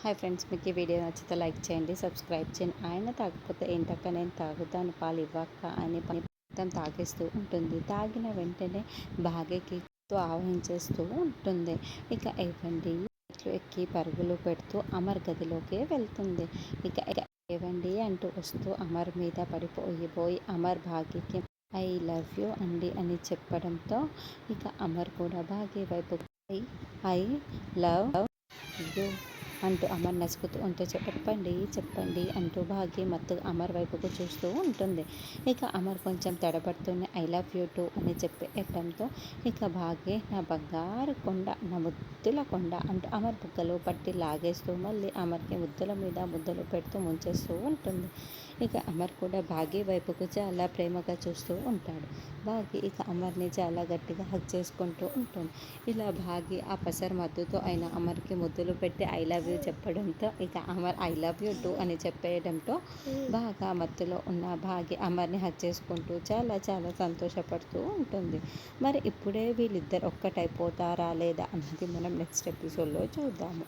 Hi friends మీకు ఈ video నచ్చితే లైక్ చేయండి సబ్స్క్రైబ్ చేయండి. ఆయన తాగకపోతే ఏంటక్క నేను తాగుతాను పాలు ఇవ్వక్క అని మొత్తం తాగేస్తూ ఉంటుంది. తాగిన వెంటనే బాగేకి ఆవహించేస్తూ ఉంటుంది. ఇక ఇవ్వండి చెట్లు ఎక్కి పరుగులు పెడుతూ అమర్ గదిలోకి వెళ్తుంది. ఇక ఏవండి ఇవ్వండి అంటూ వస్తూ అమర్ మీద పడిపోయిపోయి అమర్ భాగ్యకి ఐ లవ్ యూ అండి అని చెప్పడంతో ఇక అమర్ కూడా భాగ్య వైపు ఐ లవ్ యూ అంటూ అమర్ నసుకుతూ ఉంటే చెప్పండి చెప్పండి అంటూ భాగ్య మత్తు అమర్ వైపుకు చూస్తూ ఉంటుంది. ఇక అమర్ కొంచెం తడబడుతూనే ఐ లవ్ యూ టూ అని చెప్పేయటంతో ఇక భాగ్య నా బంగారు కొండ నా ముద్దుల కొండ అంటూ అమర్ బుగ్గలు పట్టి లాగేస్తూ మళ్ళీ అమర్కి ముద్దుల మీద ముద్దలు పెడుతూ ముంచేస్తూ ఉంటుంది. ఇక అమర్ కూడా భాగ్య వైపుకు చాలా ప్రేమగా చూస్తూ ఉంటాడు. భాగ్య ఇక అమర్ని చాలా గట్టిగా హక్ చేసుకుంటూ ఉంటుంది. ఇలా భాగ్య ఆ పసర్ మద్దుతో అయిన అమర్కి ముద్దులు పెట్టి ఐ లవ్ యూ చెప్పడంతో ఇక Amar I love you too అని చెప్పేయడంతో బాగా మత్తులో ఉన్న భాగ్య అమర్ని హత్య చేసుకుంటూ చాలా చాలా సంతోషపడుతూ ఉంటుంది. మరి ఇప్పుడే వీళ్ళిద్దరు ఒక్కటైపోతారా లేదా అన్నది మనం నెక్స్ట్ ఎపిసోడ్లో చూద్దాము.